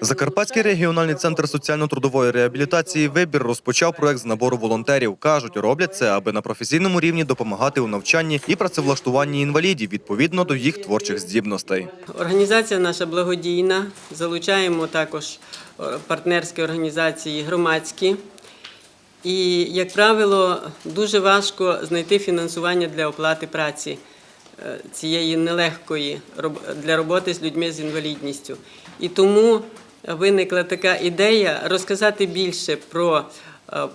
Закарпатський регіональний центр соціально-трудової реабілітації Вибір розпочав проект з набору волонтерів. кажуть, роблять це, аби на професійному рівні допомагати у навчанні і працевлаштуванні інвалідів відповідно до їх творчих здібностей. Організація наша благодійна. Залучаємо також е, партнерські організації громадські. І, як правило, дуже важко знайти фінансування для оплати праці цієї нелегкої для роботи з людьми з інвалідністю. І тому виникла така ідея розказати більше про е,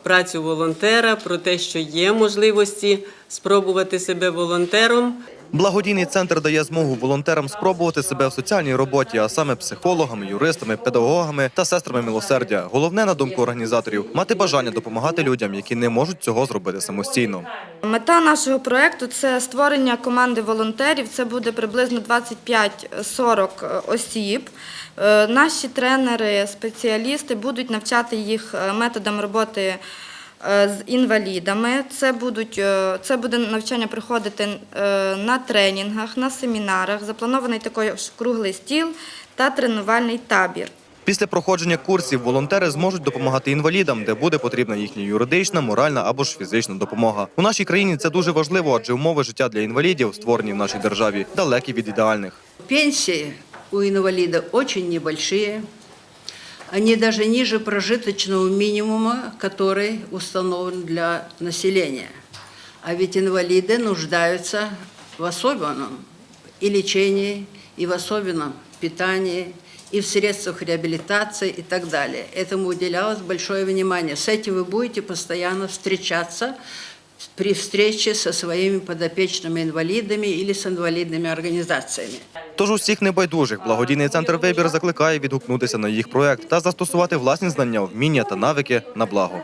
працю волонтера, про те, що є можливості спробувати себе волонтером. Благодійний центр дає змогу волонтерам спробувати себе в соціальній роботі, а саме психологами, юристами, педагогами та сестрами милосердя. Головне, на думку організаторів, мати бажання допомагати людям, які не можуть цього зробити самостійно. Мета нашого проєкту – це створення команди волонтерів. Це буде приблизно 25-40 осіб. Е, Наші тренери, спеціалісти будуть навчати їх е, методам роботи е, з інвалідами. Це, будуть, е, це буде навчання приходити е, на тренінгах, на семінарах. Запланований також круглий стіл та тренувальний табір. Після проходження курсів волонтери зможуть допомагати інвалідам, де буде потрібна їхня юридична, моральна або ж фізична допомога. У нашій країні це дуже важливо, адже умови життя для інвалідів, створені в нашій державі, далекі від ідеальних. Пенсии у инвалидов очень небольшие. Они даже ниже прожиточного минимума, который установлен для населения. А ведь инвалиды нуждаются в особенном и лечении, и в особенном питании, и в средствах реабилитации и так далее. Этому уделялось большое внимание. С этим вы будете постоянно встречаться при встрече со своїми подопечними інвалідами или с инвалидными организациями. Тож усіх небайдужих благодійний центр вибір закликає відгукнутися на їх проект та застосувати власні знання, вміння та навики на благо.